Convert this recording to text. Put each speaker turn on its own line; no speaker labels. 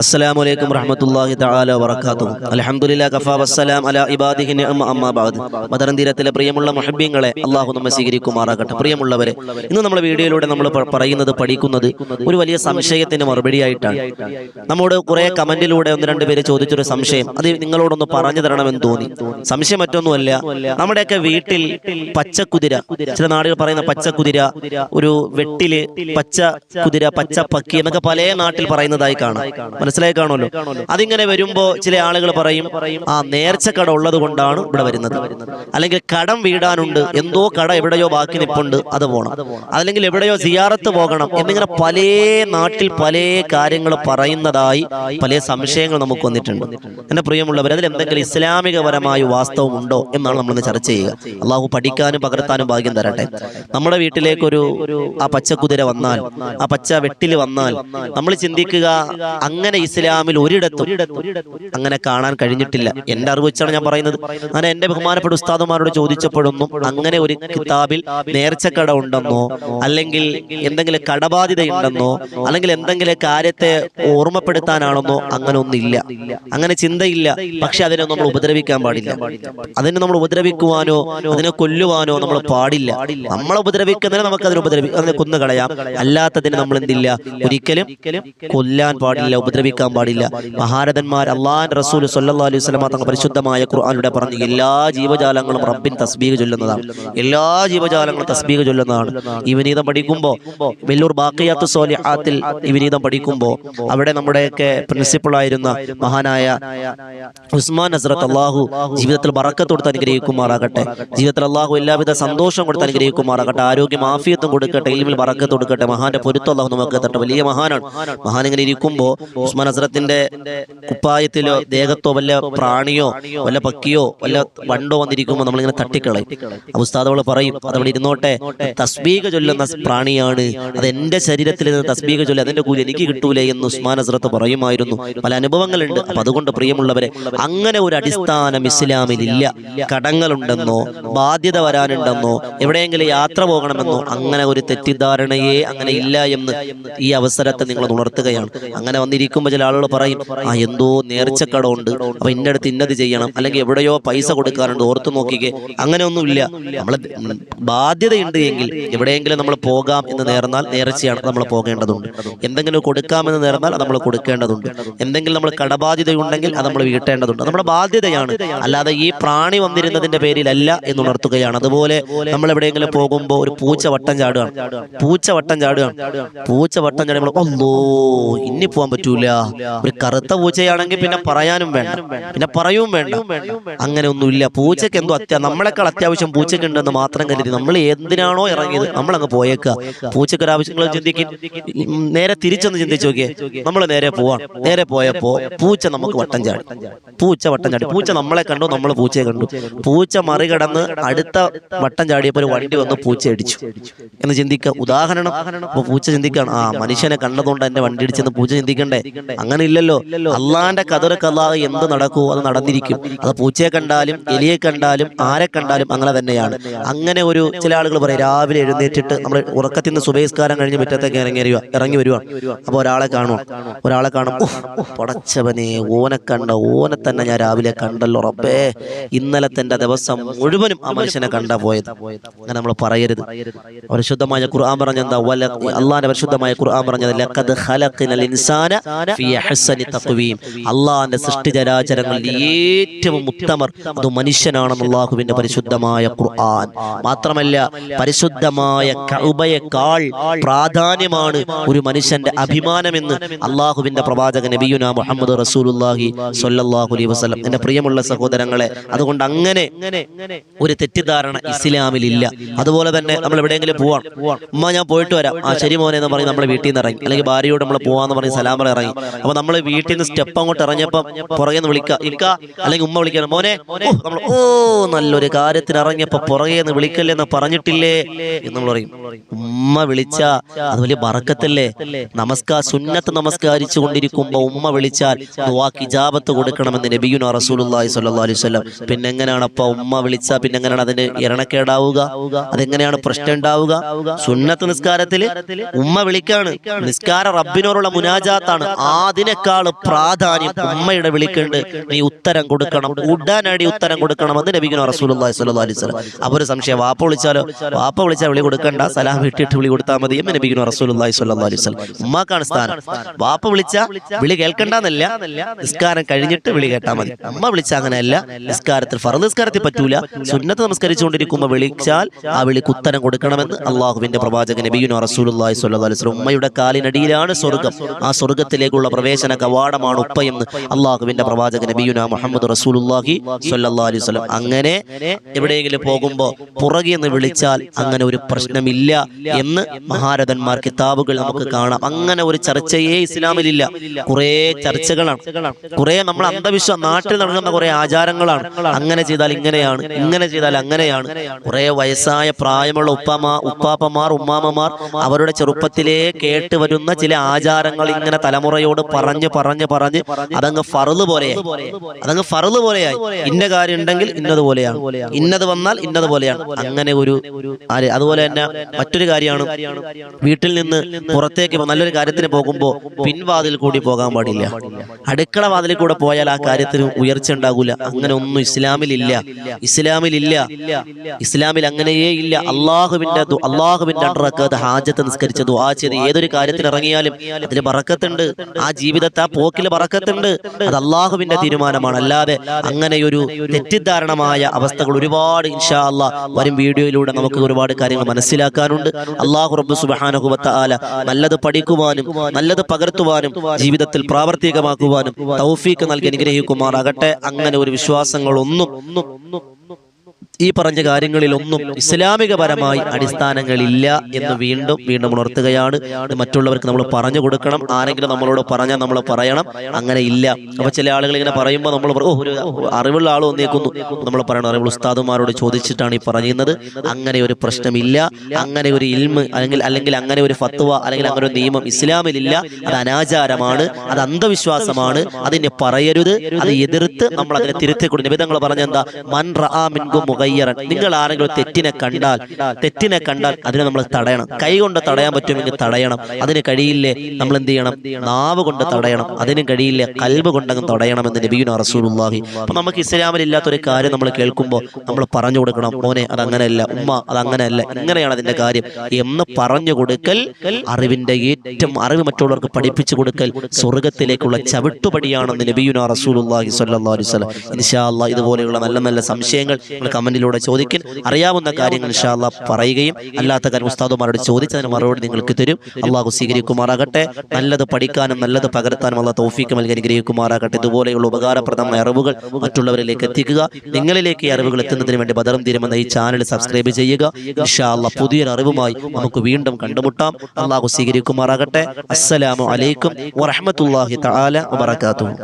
السلام عليكم ورحمة الله تعالى وبركاته الحمد لله كفى والسلام على عباده النعم أما بعد മദറൻ തീരത്തിലെ പ്രിയമുള്ള മുഹബ്ബീങ്ങളെ അള്ളാഹു നമ്മെ സ്വീകരിക്കുമാറാകട്ടെ പ്രിയമുള്ളവരെ ഇന്ന് നമ്മുടെ വീഡിയോയിലൂടെ നമ്മൾ പ- പറയുന്നത് പഠിക്കുന്നത് ഒരു വലിയ സംശയത്തിന് മറുപടിയായിട്ടാണ് നമ്മോട് കുറെ കമന്റിലൂടെ ഒന്ന് രണ്ട് പേര് ചോദിച്ചൊരു സംശയം അത് നിങ്ങളോടൊന്ന് പറഞ്ഞു തരണമെന്ന് തോന്നി സംശയം മറ്റൊന്നുമല്ല നമ്മുടെയൊക്കെ വീട്ടിൽ പച്ചക്കുതിര ചില നാടുകൾ പറയുന്ന പച്ചക്കുതിര ഒരു വെട്ടില് പച്ച കുതിര പച്ച പക്കി എന്നൊക്കെ പല നാട്ടിൽ പറയുന്നതായി കാണാം മനസ്സിലായി കാണുമല്ലോ അതിങ്ങനെ വരുമ്പോ ചില ആളുകൾ പറയും ആ നേർച്ചക്കട ഉള്ളത് കൊണ്ടാണ് ഇവിടെ വരുന്നത്. അല്ലെങ്കിൽ കടം വീടാനുണ്ട് എന്തോ കട എവിടെയോ ബാക്കി നിപ്പുണ്ട് അത് പോകണം അല്ലെങ്കിൽ എവിടെയോ സിയാറത്ത് പോകണം എന്നിങ്ങനെ പല നാട്ടിൽ പല കാര്യങ്ങൾ പറയുന്നതായി പല സംശയങ്ങൾ നമുക്ക് വന്നിട്ടുണ്ട്. എന്റെ പ്രിയമുള്ളവർ അതിൽ എന്തെങ്കിലും ഇസ്ലാമികപരമായ വാസ്തവം ഉണ്ടോ എന്നാണ് നമ്മൾ ചർച്ച ചെയ്യുക. അള്ളാഹു പഠിക്കാനും പകർത്താനും ഭാഗ്യം തരട്ടെ. നമ്മുടെ വീട്ടിലേക്കൊരു ആ പച്ചക്കുതിര വന്നാൽ ആ പച്ച വെട്ടിൽ വന്നാൽ നമ്മൾ ചിന്തിക്കുക അങ്ങനെ ഇസ്ലാമിൽ ഒരിടത്തും അങ്ങനെ കാണാൻ കഴിഞ്ഞിട്ടില്ല. എന്റെ അറിവ് വെച്ചാണ് ഞാൻ പറയുന്നത്. അങ്ങനെ എന്റെ ബഹുമാനപ്പെട്ട ഉസ്താദുമാരോട് ചോദിച്ചപ്പോഴൊന്നും അങ്ങനെ ഒരു കിതാബിൽ നേർച്ചക്കട ഉണ്ടെന്നോ അല്ലെങ്കിൽ എന്തെങ്കിലും കടബാധ്യത ഉണ്ടെന്നോ അല്ലെങ്കിൽ എന്തെങ്കിലും കാര്യത്തെ ഓർമ്മപ്പെടുത്താനാണെന്നോ അങ്ങനെ ഒന്നില്ല അങ്ങനെ ചിന്തയില്ല. പക്ഷെ അതിനെ നമ്മൾ ഉപദ്രവിക്കാൻ പാടില്ല. അതിനെ നമ്മൾ ഉപദ്രവിക്കുവാനോ അതിനെ കൊല്ലുവാനോ നമ്മൾ പാടില്ല. നമ്മളെ ഉപദ്രവിക്കുന്നതിന് നമുക്ക് അതിനെ ഉപദ്രവി അതിനെ കൊന്നു കളയാം അല്ലാത്തതിന് നമ്മൾ എന്തില്ല? ഒരിക്കലും കൊല്ലാൻ പാടില്ല ഉപദ്രവിക്കാൻ പാടില്ല. മഹാരഥന്മാർ അള്ളാൻ റസൂൽ സല്ലാ അലൈഹി സ്വലമ തങ്ങൾ പരിശുദ്ധമായ ഖുർആാനിലൂടെ പറഞ്ഞു എല്ലാ ജീവജാലങ്ങളും റബ്ബിൻ തസ്ബീഹ് ചൊല്ലുന്നതാണ്. എല്ലാ ജീവജാലങ്ങളും തസ്ബീഹ് ചൊല്ലുന്നതാണ്. ഈ വിനീതം പഠിക്കുമ്പോൾ വെല്ലൂർ ബാക്കിയാത്ത് സോലിഹാത്തിൽ വിനീതം പഠിക്കുമ്പോൾ അവിടെ നമ്മുടെയൊക്കെ പ്രിൻസിപ്പൾ ആയിരുന്ന മഹാനായ ഉസ്മാൻ ഹസ്രത്ത് അള്ളാഹു ജീവിതത്തിൽ ബറക്കത്ത് കൊടുത്ത് അനുഗ്രഹിക്കുമാറാകട്ടെ. ജീവിതത്തിൽ അള്ളാഹു എല്ലാവിധ സന്തോഷം കൊടുത്ത് അനുഗ്രഹിക്കുമാറാകട്ടെ. ആരോഗ്യ മാഫിയത്തും കൊടുക്കട്ടെ. ഇൽമിൽ ബറക്കത്ത് കൊടുക്കട്ടെ. മഹാന്റെ പൊരുത്തം അള്ളാഹു നമുക്ക് വലിയ മഹാനാണ്. മഹാൻ ഇങ്ങനെ ഇരിക്കുമ്പോൾ ഉസ്മാൻ കുപ്പായത്തിലോ ദേഹത്തോ വല്ല പ്രാണിയോ വല്ല പക്കിയോ വല്ല വണ്ടോ വന്നിരിക്കുമ്പോൾ നമ്മളിങ്ങനെ തട്ടിക്കളയും. ഉസ്താദുകൾ പറയും അതവിടെ ഇരുന്നോട്ടെ തസ്ബീക ചൊല്ലുന്ന പ്രാണിയാണ്. അത് എന്റെ ശരീരത്തിൽ നിന്ന് തസ്ബീക ചൊല്ലി അതിന്റെ കൂലി എനിക്ക് കിട്ടൂലേ എന്ന് ഉസ്മാൻ ഹസ്രത്ത് പറയുമായിരുന്നു. പല അനുഭവങ്ങളുണ്ട്. അപ്പൊ അതുകൊണ്ട് പ്രിയമുള്ളവരെ അങ്ങനെ ഒരു അടിസ്ഥാനം ഇസ്ലാമിൽ ഇല്ല കടങ്ങളുണ്ടെന്നോ ബാധ്യത വരാനുണ്ടെന്നോ എവിടെയെങ്കിലും യാത്ര പോകണമെന്നോ അങ്ങനെ ഒരു തെറ്റിദ്ധാരണയെ അങ്ങനെ ഇല്ല എന്ന് ഈ അവസരത്തെ നിങ്ങൾ ഉണർത്തുകയാണ്. അങ്ങനെ വന്നിരിക്കുമ്പോൾ ചില ആളുകൾ പറയും ആ എന്തോ നേർച്ചക്കടമുണ്ട്. അപ്പൊ ഇന്ന അടുത്ത് ഇന്നത് ചെയ്യണം. അല്ലെങ്കിൽ എവിടെയോ പൈസ കൊടുക്കാറുണ്ട്. ഓർത്തു നോക്കിക്കേ. അങ്ങനെ ഒന്നുമില്ല നമ്മൾ ബാധ്യതയുണ്ട് എങ്കിൽ എവിടെയെങ്കിലും നമ്മൾ പോകാം എന്ന് നേർന്നാൽ നേർച്ചയാണ് നമ്മൾ പോകേണ്ടതുണ്ട്. എന്തെങ്കിലും കൊടുക്കാമെന്ന് നേർന്നാൽ നമ്മൾ കൊടുക്കേണ്ടതുണ്ട്. എന്തെങ്കിലും നമ്മൾ കടബാധ്യതയുണ്ടെങ്കിൽ അത് നമ്മൾ വീട്ടേണ്ടതുണ്ട്. നമ്മുടെ ബാധ്യതയാണ്. അല്ലാതെ ഈ പ്രാണി വന്നിരുന്നതിന്റെ പേരിലല്ല എന്ന് ഉണർത്തുകയാണ് അതുപോലെ നമ്മൾ എവിടെയെങ്കിലും പോകുമ്പോൾ ഒരു പൂച്ച വട്ടം ചാടുകയാണ്. പൂച്ച വട്ടം ചാടുകയാണ്. പൂച്ച വട്ടം ചാടുമ്പോൾ ഒന്നോ ഇനി പോകാൻ പറ്റൂല. ഒരു കറുത്ത പൂച്ചയാണെങ്കിൽ പിന്നെ പറയാനും വേണ്ട. പിന്നെ പറയും വേണ്ട. അങ്ങനെ ഒന്നുമില്ല. പൂച്ചയ്ക്ക് എന്തോ അത്യാ നമ്മളെക്കാൾ അത്യാവശ്യം പൂച്ചയ്ക്ക് ഉണ്ടെന്ന് മാത്രം കരുതി നമ്മൾ എന്തിനാണോ ഇറങ്ങിയത് നമ്മൾ അങ്ങ് പോയേക്കുക പൂച്ചയ്ക്ക് ഒരു ആവശ്യങ്ങൾ ചിന്തിക്കും നേരെ തിരിച്ചൊന്ന് ചിന്തിച്ചു നോക്കിയേ. നമ്മൾ നേരെ പോവാണ്. നേരെ പോയപ്പോ പൂച്ച നമുക്ക് വട്ടം ചാടി. പൂച്ച വട്ടം ചാടി. പൂച്ച നമ്മളെ കണ്ടു നമ്മൾ പൂച്ചയെ കണ്ടു. പൂച്ച മറികടന്ന് അടുത്ത വട്ടം ചാടിയപ്പോൾ വണ്ടി വന്ന് പൂച്ച അടിച്ചു എന്ന് ചിന്തിക്കുക ഉദാഹരണം അപ്പൊ പൂച്ച ചിന്തിക്കാണ് ആ മനുഷ്യനെ കണ്ടതുകൊണ്ട് എന്റെ വണ്ടി ഇടിച്ചെന്ന് പൂച്ച ചിന്തിക്കണ്ടേ? അങ്ങനെ ഇല്ലല്ലോ. അള്ളാന്റെ കതറ് അള്ളാഹ് എന്ത് നടക്കുമോ അത് നടന്നിരിക്കും. അത് പൂച്ചയെ കണ്ടാലും എലിയെ കണ്ടാലും ആരെ കണ്ടാലും അങ്ങനെ തന്നെയാണ്. അങ്ങനെ ഒരു ചില ആളുകൾ പറയും രാവിലെ എഴുന്നേറ്റിട്ട് നമ്മൾ ഉറക്കത്തിൽ നിന്ന് സുബേസ്കാരം കഴിഞ്ഞ് മുറ്റത്തേക്ക് ഇറങ്ങി വരുവാ ഇറങ്ങി വരുവാണ്. അപ്പൊ ഒരാളെ കാണും. ഒരാളെ കാണും. "ഉഫ്, പടച്ചവനെ ഓനെ കണ്ട? ഓനെ തന്നെ ഞാൻ രാവിലെ കണ്ടല്ലോ റബ്ബേ. ഇന്നലെ തന്റെ ദിവസം മുഴുവനും ആ മനുഷ്യനെ കണ്ടാ പോയത്. അങ്ങനെ നമ്മൾ പറയരുത്. പരിശുദ്ധമായ ഖുർആൻ പറഞ്ഞ എന്താ? വല അള്ളാന്റെ പരിശുദ്ധമായ ഖുർആൻ പറഞ്ഞത് ലക്കത് ഹലക്കിനൽ ഇൻസാന അള്ളാന്റെ സൃഷ്ടിചരാചരങ്ങളിൽ ഏറ്റവും ഉത്തമർ അത് മനുഷ്യനാണെന്ന് അള്ളാഹുവിന്റെ പരിശുദ്ധമായ ഖുർആൻ. മാത്രമല്ല പരിശുദ്ധമായ കൗബയേക്കാൾ പ്രാധാന്യമാണ് ഒരു മനുഷ്യന്റെ അഭിമാനമെന്ന് അള്ളാഹുവിന്റെ പ്രവാചകൻ നബിയുന മുഹമ്മദ് റസൂലുള്ളാഹി സ്വല്ലല്ലാഹു അലൈഹി വസല്ലം. എന്റെ പ്രിയമുള്ള സഹോദരങ്ങളെ അതുകൊണ്ട് അങ്ങനെ ഒരു തെറ്റിദ്ധാരണ ഇസ്ലാമിൽ ഇല്ല അതുപോലെ തന്നെ നമ്മൾ എവിടെയെങ്കിലും പോവാം. ഉമ്മ ഞാൻ പോയിട്ട് വരാം. ആ ശരി മോനെ എന്ന് പറഞ്ഞ് നമ്മൾ വീട്ടിൽ നിന്ന് ഇറങ്ങി. അല്ലെങ്കിൽ ഭാര്യയോട് നമ്മൾ പോവാന്ന് പറഞ്ഞ് സലാം ഇറങ്ങി. അപ്പൊ നമ്മൾ വീട്ടിൽ നിന്ന് സ്റ്റെപ്പ് അങ്ങോട്ട് ഇറങ്ങിയപ്പോ പുറകെ നിന്ന് വിളിക്കുക ഇക്ക അല്ലെങ്കിൽ ഉമ്മ വിളിക്കണം. മോനെ നമ്മൾ ഓ നല്ലൊരു കാര്യത്തിന് ഇറങ്ങിയപ്പോ പുറകെ നിന്ന് വിളിക്കല്ലേ എന്ന് പറഞ്ഞിട്ടില്ലേ? എന്ന് നമ്മൾ പറയും. ഉമ്മ വിളിച്ച അത് വലിയ ബറക്കത്തല്ലേ നമസ്കാര സുന്നത്ത് നമസ്കാരിച്ചു കൊണ്ടിരിക്കുമ്പോ ഉമ്മ വിളിച്ചാൽ വാക്കിജാപത്ത് ഇജാബത്ത് കൊടുക്കണമെന്ന് നബിയുന റസൂലുള്ളാഹി സ്വല്ലല്ലാഹു അലൈഹി പിന്നെ എങ്ങനെയാണ് അപ്പൊ ഉമ്മ വിളിച്ച പിന്നെ എങ്ങനെയാണ് അതിന് ഇരണക്കേടാവുക അതെങ്ങനെയാണ് പ്രശ്നം ഉണ്ടാവുക? സുന്നത്ത് നിസ്കാരത്തിൽ ഉമ്മ വിളിക്കാണ്. നിസ്കാര റബ്ബിനോടുള്ള മുനാജാത്താണ്. അതിനേക്കാൾ പ്രാധാന്യം ഉമ്മയുടെ വിളിക്കുണ്ട്. നീ ഉത്തരം കൊടുക്കണം. ഉടനടി ഉത്തരം കൊടുക്കണം എന്ന് സ്വല്ലല്ലാഹു അലൈഹി വസല്ലം. അപ്പൊ ഒരു സംശയം വാപ്പ വിളിച്ചാലോ? വാപ്പ വിളിച്ചാൽ വിളി കൊടുക്കണ്ട. സലാം വിട്ടിട്ട് വിളി കൊടുത്താൽ മതി എന്ന് റസൂലുള്ളാഹി സ്വല്ലല്ലാഹു അലൈഹി വസല്ലം ഉമ്മാക്കാണ് സ്ഥാനം. വാപ്പ വിളിച്ച വിളി കേൾക്കണ്ടെന്നല്ല നിസ്കാരം കഴിഞ്ഞിട്ട് വിളി കേട്ടാൽ മതി. അമ്മ വിളിച്ച അങ്ങനെയല്ല നിസ്കാരത്തിൽ ഫറു നിസ്കാരത്തിൽ പറ്റൂല. സുന്നത്ത് നമസ്കരിച്ചുകൊണ്ടിരിക്കുമ്പോൾ വിളിച്ചാൽ ആ വിളിക്ക് ഉത്തരം കൊടുക്കണമെന്ന് അള്ളാഹുവിന്റെ പ്രവാചകൻ നബിയുന സ്വല്ലല്ലാഹു അലൈഹി വസല്ലം ഉമ്മയുടെ കാലിനടിയിലാണ് സ്വർഗം ആ സ്വർഗത്തിലേക്കുള്ള പ്രവേശന കവാടമാണ് ഉപ്പയെന്ന് അള്ളാഹുവിന്റെ പ്രവാചകൻ നബിയുന മുഹമ്മദ് റസൂലുള്ളാഹി സ്വല്ലല്ലാഹു അലൈഹി അങ്ങനെ എവിടെയെങ്കിലും പോകുമ്പോൾ പുറകെ എന്ന് വിളിച്ചാൽ അങ്ങനെ ഒരു പ്രശ്നമില്ല എന്ന് മഹാരഥന്മാർ കിതാബുകൾ നമുക്ക് കാണാം. അങ്ങനെ ഒരു ചർച്ചയേ ഇസ്ലാമിലില്ല. കുറേ ചർച്ചകളാണ്. കുറേ നമ്മൾ അന്ധവിശ്വാസം നാട്ടിൽ നടക്കുന്ന കുറെ ആചാരങ്ങളാണ്. അങ്ങനെ ചെയ്താൽ ഇങ്ങനെയാണ് ഇങ്ങനെ ചെയ്താൽ അങ്ങനെയാണ്. കുറെ വയസ്സായ പ്രായമുള്ള ഉപ്പാമാ ഉപ്പാപ്പമാർ ഉമ്മാമമാർ അവരുടെ ചെറുപ്പത്തിലേ കേട്ട് വരുന്ന ചില ആചാരങ്ങൾ ഇങ്ങനെ തലമുറയോട് പറഞ്ഞ് പറഞ്ഞ് പറഞ്ഞ് അതങ്ങ് ഫറുത് പോലെയായി അതങ്ങ് ഫറുത് പോലെയായി ഇന്ന കാര്യം ഉണ്ടെങ്കിൽ ഇന്നത് പോലെയാണ്. ഇന്നത് വന്നാൽ ഇന്നത് പോലെയാണ്. അങ്ങനെ ഒരു അതുപോലെ തന്നെ മറ്റൊരു കാര്യമാണ്. വീട്ടിൽ നിന്ന് പുറത്തേക്ക് നല്ലൊരു കാര്യത്തിന് പോകുമ്പോൾ പിൻവാതിൽ കൂടി പോകാൻ പാടില്ല. അടുക്കള വാതിലിൽ കൂടെ പോയാൽ ആ കാര്യത്തിന് ഉയർച്ച ഉണ്ടാകൂല. അങ്ങനെ ഒന്നും ഇസ്ലാമിലില്ല. ഇസ്ലാമിലില്ല. ഇസ്ലാമിൽ അങ്ങനെയേ ഇല്ല. അള്ളാഹുവിന്റെ അള്ളാഹുവിന്റെ അണ്ടറക്കാതെ ഹാജത്ത് നിസ്കരിച്ച ദുആ ചെയ്ത് ഏതൊരു കാര്യത്തിന് ഇറങ്ങിയാലും അതിന് പറക്കത്തുണ്ട് ആ ജീവിതത്തെ ആ പോക്കിൽ പറക്കത്തുണ്ട് അത് അള്ളാഹുവിന്റെ തീരുമാനമാണ്. അല്ലാതെ അങ്ങനെ ഒരു തെറ്റിദ്ധാരണമായ അവസ്ഥകൾ ഒരുപാട് ഇൻഷാ അല്ല വരും വീഡിയോയിലൂടെ നമുക്ക് ഒരുപാട് കാര്യങ്ങൾ മനസ്സിലാക്കാനുണ്ട്. അള്ളാഹു റബ്ബു സുബ്ഹാനഹു ആല നല്ലത് പഠിക്കുവാനും നല്ലത് പകർത്തുവാനും ജീവിതത്തിൽ പ്രാവർത്തികമാക്കുവാനും തൗഫീക്ക് നൽകി അനുഗ്രഹിക്കുമാറാകട്ടെ. അങ്ങനെ ഒരു വിശ്വാസങ്ങളൊന്നും ഈ പറഞ്ഞ കാര്യങ്ങളിലൊന്നും ഇസ്ലാമികപരമായി അടിസ്ഥാനങ്ങളില്ല എന്ന് വീണ്ടും വീണ്ടും ഉണർത്തുകയാണ്. മറ്റുള്ളവർക്ക് നമ്മൾ പറഞ്ഞു കൊടുക്കണം. ആരെങ്കിലും നമ്മളോട് പറഞ്ഞാൽ നമ്മൾ പറയണം. അങ്ങനെ ഇല്ല. അപ്പൊ ചില ആളുകൾ ഇങ്ങനെ പറയുമ്പോൾ നമ്മൾ ഓ ഒരു അറിവുള്ള ആൾ വന്നേക്കുന്നു. നമ്മൾ പറയണം അറിവുള്ള ഉസ്താദുമാരോട് ചോദിച്ചിട്ടാണ് ഈ പറയുന്നത്. അങ്ങനെ ഒരു പ്രശ്നമില്ല. അങ്ങനെ ഒരു ഇൽമ് അല്ലെങ്കിൽ അല്ലെങ്കിൽ അങ്ങനെ ഒരു ഫത്വ അല്ലെങ്കിൽ അങ്ങനെ ഒരു നിയമം ഇസ്ലാമിലില്ല. അത് അനാചാരമാണ്. അത് അന്ധവിശ്വാസമാണ്. അതിനെ പറയരുത്. അത് എതിർത്ത് നമ്മൾ അതിനെ തിരുത്തി കൊടുക്കും നിബിധങ്ങൾ പറഞ്ഞ എന്താ? മൻ റആ മിൻകും മുഗയ്യറൻ നിങ്ങൾ ആരെങ്കിലും തെറ്റിനെ കണ്ടാൽ തെറ്റിനെ കണ്ടാൽ അതിനെ നമ്മൾ തടയണം. കൈ കൊണ്ട് തടയാൻ പറ്റുമെങ്കിൽ തടയണം. അതിന് കഴിയില്ലേ? നമ്മൾ എന്ത് ചെയ്യണം? നാവ് കൊണ്ട് തടയണം. അതിന് കഴിയില്ലേ? കൽബ് കൊണ്ടങ്ങ് തടയണം എന്ന് നബിയുന റസൂലുള്ളാഹി. അപ്പൊ നമുക്ക് ഇസ്ലാമിൽ ഇല്ലാത്തൊരു കാര്യം നമ്മൾ കേൾക്കുമ്പോൾ നമ്മൾ പറഞ്ഞു കൊടുക്കണം മോനെ അത് അങ്ങനെയല്ല ഉമ്മ അത് അങ്ങനെയല്ല ഇങ്ങനെയാണ് അതിന്റെ കാര്യം. എന്ന് പറഞ്ഞു കൊടുക്കൽ അറിവിന്റെ ഏറ്റവും അറിവ് മറ്റുള്ളവർക്ക് പഠിപ്പിച്ചു കൊടുക്കൽ സ്വർഗത്തിലേക്കുള്ള ചവിട്ടുപടിയാണെന്ന് നബിയുന റസൂലുള്ളാഹി സ്വല്ലല്ലാഹു അലൈഹി വസല്ലം. ഇൻഷാ അല്ലാഹ് ഇതുപോലെയുള്ള നല്ല നല്ല സംശയങ്ങൾ നിങ്ങൾ കമന്റിലൂടെ ചോദിക്കും അറിയാവുന്ന കാര്യങ്ങൾ ഇൻഷാ അല്ലാഹ് പറയുകയും അല്ലാത്ത കാര്യം ഉസ്താദുമാരോട് ചോദിച്ചതിന് മറുപടി നിങ്ങൾക്ക് തരും. അള്ളാഹു സ്വീകരിക്കുമാറാകട്ടെ. നല്ലത് പഠിക്കാനും നല്ലത് പകർത്താനും അള്ളാഹ് തൗഫീക്ക് നൽകി അനുഗ്രഹിക്കുമാറാകട്ടെ. ഇതുപോലെയുള്ള ഉപകാരപ്രദമായ അറിവുകൾ മറ്റുള്ളവരിലേക്ക് എത്തിക്കുക. നിങ്ങളിലേക്ക് ഈ അറിവുകൾ എത്തുന്നതിന് വേണ്ടി ബദറും തീരുമെന്ന ഈ ചാനൽ സബ്സ്ക്രൈബ് ചെയ്യുക. ഇൻഷാ അല്ലാഹ് പുതിയൊരു അറിവുമായി നമുക്ക് വീണ്ടും കണ്ടുമുട്ടാം. അള്ളാഹു സ്വീകരിക്കുമാറാകട്ടെ. അസ്സലാമു അലൈക്കും വറഹ്മത്തുള്ളാഹി തആല വബറകാതുഹു.